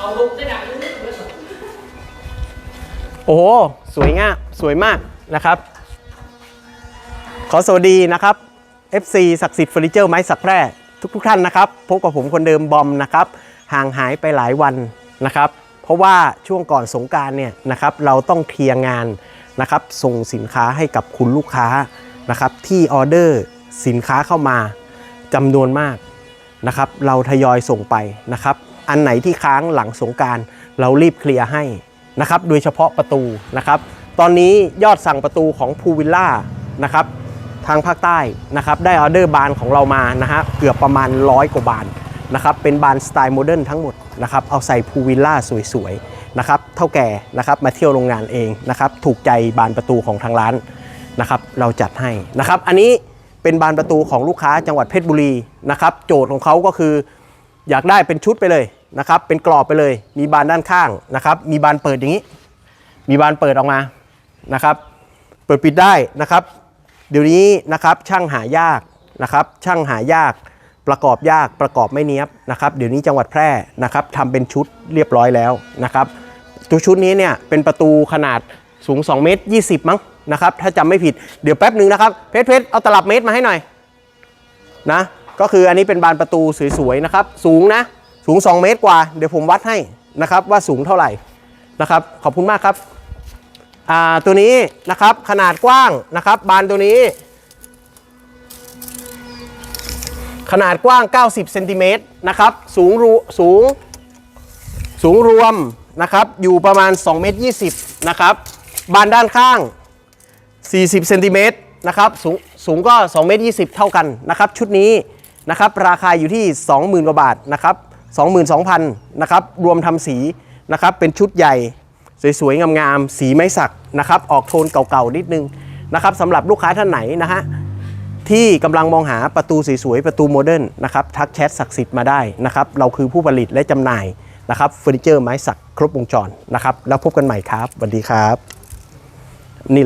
เอาลงได้ดังนิดนึงโอ้โห สวยงามสวยมากนะครับ ขอสวัสดีนะครับ FC ศักดิ์สิทธิ์เฟอร์นิเจอร์ไม้สักแพร่ทุกทุกท่านนะครับ พบกับผมคนเดิมบอมนะครับ ห่างหายไปหลายวันนะครับ เพราะว่าช่วงก่อนสงการเนี่ยนะครับเราต้องเคลียร์งานนะครับส่งสินค้าให้กับคุณลูกค้านะครับที่ออเดอร์สินค้าเข้ามาจำนวนมากนะครับ เราทยอยส่งไปนะครับ อันไหนที่ค้างหลังสงการเรารีบเคลียร์ให้นะครับโดยเฉพาะประตูนะครับ ตอนนี้ยอดสั่งประตูของพูวิลล่านะครับทางภาคใต้นะครับได้ออเดอร์บานของเรามานะฮะเกือบประมาณร้อยกว่าบานนะครับเป็นบานสไตล์โมเดิร์นทั้งหมดนะครับเอาใส่พูวิลล่าสวยๆนะครับเท่าแก่นะครับมาเที่ยวโรงงานเองนะครับถูกใจบานประตูของทางร้านนะครับเราจัดให้นะครับอันนี้เป็นบานประตูของลูกค้าจังหวัดเพชรบุรีนะครับโจทย์ของเขาก็คืออยากได้เป็นชุดไปเลย นะครับเป็นกรอบไปเลย มีบานด้านข้างนะครับ มีบานเปิดอย่างนี้ มีบานเปิดออกมานะครับ เปิดปิดได้นะครับ เดี๋ยวนี้นะครับช่างหายากนะครับ ช่างหายากประกอบยากประกอบไม่เนี้ยบนะครับเดี๋ยวนี้จังหวัดแพร่นะครับทำเป็นชุดเรียบร้อยแล้วนะครับตัวชุดนี้เนี่ยเป็นประตูขนาดสูง 2 เมตร 20 มั้งนะครับถ้าจำไม่ผิดเดี๋ยวแป๊บหนึ่งนะครับเพชรเพชรเอาตลับเมตรมาให้หน่อยนะก็คืออันนี้เป็นบานประตูสวยๆนะครับ สูงนะ สูง 2 เมตรกว่า เดี๋ยวผมวัดให้นะครับว่าสูงเท่าไหร่นะครับ ขอบคุณมากครับตัวนี้นะครับขนาดกว้างนะครับ บานตัวนี้ ขนาดกว้าง 90เซนติเมตรนะครับสูงรูสูงสูงรวมนะครับอยู่ประมาณ2เมตร20นะครับบานด้านข้าง 40เซนติเมตรนะครับสูงสูงก็2เมตร20 เท่ากันนะครับ ชุดนี้นะครับราคาอยู่ที่ 20,000 กว่าบาทนะครับ 22,000นะครับรวมทำสีนะครับเป็นชุดใหญ่สวยๆ งามๆ สีไม้สักนะครับออกโทนเก่าๆ นิดนึงนะครับสำหรับลูกค้าท่านไหนนะฮะที่กำลังมองหาประตูสวยๆ ประตูโมเดิร์นนะครับทักแชทศักดิ์สิทธิ์มาได้นะครับเราคือผู้ผลิตและจำหน่ายนะครับเฟอร์นิเจอร์ไม้สักครบวงจรนะครับแล้วพบกันใหม่ครับสวัสดีครับ